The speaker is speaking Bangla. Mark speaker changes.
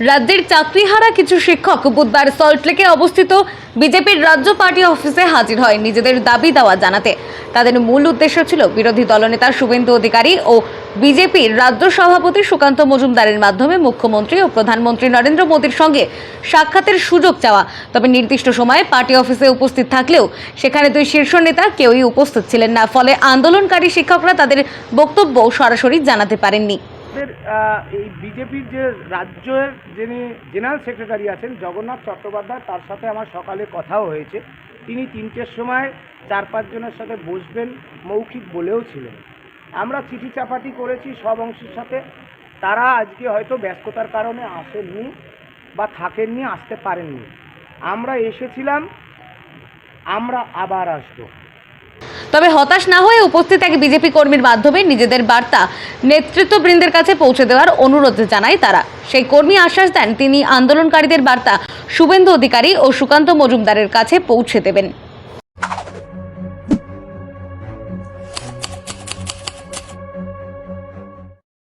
Speaker 1: রাজ্যের চাকরিহারা কিছু শিক্ষক বুধবার সল্টলেকে অবস্থিত বিজেপির রাজ্য পার্টি অফিসে হাজির হয় নিজেদের দাবি দাওয়া জানাতে। তাদের মূল উদ্দেশ্য ছিল বিরোধী দলনেতা শুভেন্দু অধিকারী ও বিজেপির রাজ্য সভাপতি সুকান্ত মজুমদারের মাধ্যমে মুখ্যমন্ত্রী ও প্রধানমন্ত্রী নরেন্দ্র মোদীর সঙ্গে সাক্ষাতের সুযোগ চাওয়া। তবে নির্দিষ্ট সময়ে পার্টি অফিসে উপস্থিত থাকলেও সেখানে দুই শীর্ষ নেতা কেউই উপস্থিত ছিলেন না। ফলে আন্দোলনকারী শিক্ষকরা তাদের বক্তব্য সরাসরি জানাতে পারেননি।
Speaker 2: আমাদের এই বিজেপির যে রাজ্যের যিনি জেনারেল সেক্রেটারি আছেন জগন্নাথ চট্টোপাধ্যায়, তার সাথে আমার সকালে কথাও হয়েছে। তিনি তিনটের সময় চার পাঁচজনের সাথে বসবেন, মৌখিক বলেও ছিলেন। আমরা চিঠি চাপাটি করেছি সব অংশের সাথে। তারা আজকে হয়তো ব্যস্ততার কারণে আসেননি বা থাকেননি, আসতে পারেননি। আমরা এসেছিলাম, আমরা আবার আসব।
Speaker 1: তবে হতাশ না হয়ে উপস্থিত এক বিজেপি কর্মীর মাধ্যমে নিজেদের বার্তা নেতৃত্ববৃন্দের কাছে পৌঁছে দেওয়ার অনুরোধ জানায় তারা। সেই কর্মী আশ্বাস দেন, তিনি আন্দোলনকারীদের বার্তা শুভেন্দু অধিকারী ও সুকান্ত মজুমদারের কাছে পৌঁছে দেবেন।